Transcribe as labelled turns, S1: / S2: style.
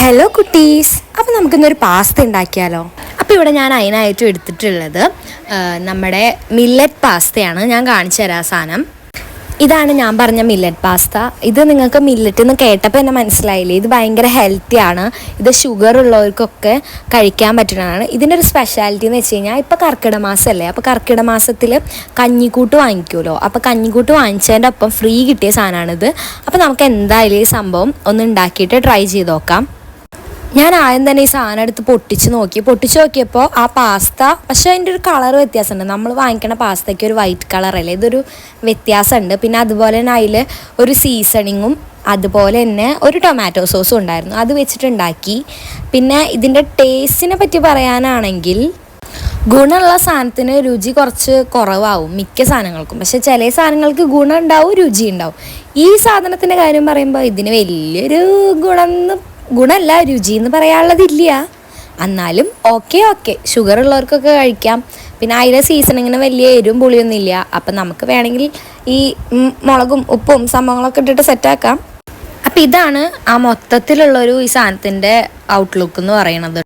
S1: Hello കുട്ടീസ്. അപ്പോൾ നമുക്കിന്നൊരു pasta ഉണ്ടാക്കിയാലോ? അപ്പോൾ ഇവിടെ ഞാൻ അതിനായിട്ട് എടുത്തിട്ടുള്ളത് നമ്മുടെ മില്ലറ്റ് പാസ്തയാണ് ഞാൻ കാണിച്ചു തരാം സാധനം. ഇതാണ് ഞാൻ പറഞ്ഞ മില്ലറ്റ് പാസ്ത ഇത് നിങ്ങൾക്ക് മില്ലറ്റ് എന്ന് കേട്ടപ്പോൾ തന്നെ മനസ്സിലായില്ലേ? ഇത് ഭയങ്കര ഹെൽത്തി ആണ്. ഇത് ഷുഗർ ഉള്ളവർക്കൊക്കെ കഴിക്കാൻ പറ്റുന്നതാണ്. ഇതിന്റെ ഒരു സ്പെഷ്യാലിറ്റി എന്ന് വെച്ച് കഴിഞ്ഞാൽ ഇപ്പോൾ കർക്കിടക മാസമല്ലേ അപ്പോൾ കർക്കിടക മാസത്തിൽ കഞ്ഞിക്കൂട്ട് വാങ്ങിക്കുമല്ലോ അപ്പോൾ കഞ്ഞിക്കൂട്ട് വാങ്ങിച്ചതിന്റെ ഒപ്പം ഫ്രീ കിട്ടിയ സാധനമാണിത് അപ്പോൾ നമുക്ക് എന്തായാലും ഈ സംഭവം ഒന്ന് ഉണ്ടാക്കിയിട്ട് ട്രൈ ചെയ്ത് നോക്കാം. ഞാൻ ആദ്യം തന്നെ ഈ സാധനം എടുത്ത് പൊട്ടിച്ച് നോക്കി. പൊട്ടിച്ച് നോക്കിയപ്പോൾ ആ പാസ്ത പക്ഷേ അതിന്റെ ഒരു കളർ വ്യത്യാസമുണ്ട്. നമ്മൾ വാങ്ങിക്കണ പാസ്തയ്ക്ക് ഒരു വൈറ്റ് കളറല്ലേ ഇതൊരു വ്യത്യാസമുണ്ട്. പിന്നെ അതുപോലെ തന്നെ അതിൽ ഒരു സീസണിങ്ങും അതുപോലെ തന്നെ ഒരു ടൊമാറ്റോ സോസും ഉണ്ടായിരുന്നു. അത് വെച്ചിട്ടുണ്ടാക്കി. പിന്നെ ഇതിന്റെ ടേസ്റ്റിനെ പറ്റി പറയാനാണെങ്കിൽ ഗുണമുള്ള സാധനത്തിന് രുചി കുറച്ച് കുറവാകും മിക്ക സാധനങ്ങൾക്കും. പക്ഷെ ചില സാധനങ്ങൾക്ക് ഗുണം ഉണ്ടാവും രുചി ഉണ്ടാവും. ഈ സാധനത്തിന്റെ കാര്യം പറയുമ്പോൾ ഇതിന് വലിയൊരു ഗുണം എന്ന് ഗുണമല്ല രുചി എന്ന് പറയാനുള്ളതില്ല. എന്നാലും ഓക്കെ ഓക്കെ ഷുഗർ ഉള്ളവർക്കൊക്കെ കഴിക്കാം. പിന്നെ അതിലെ സീസണിങ്ങിന് വലിയ എരിവും പുളിയൊന്നും ഇല്ല. അപ്പം നമുക്ക് വേണമെങ്കിൽ ഈ മുളകും ഉപ്പും സംഭവങ്ങളൊക്കെ ഇട്ടിട്ട് സെറ്റാക്കാം അപ്പം ഇതാണ് ആ മൊത്തത്തിലുള്ളൊരു ഈ സാധനത്തിന്റെ ഔട്ട്ലുക്ക് എന്ന് പറയുന്നത്.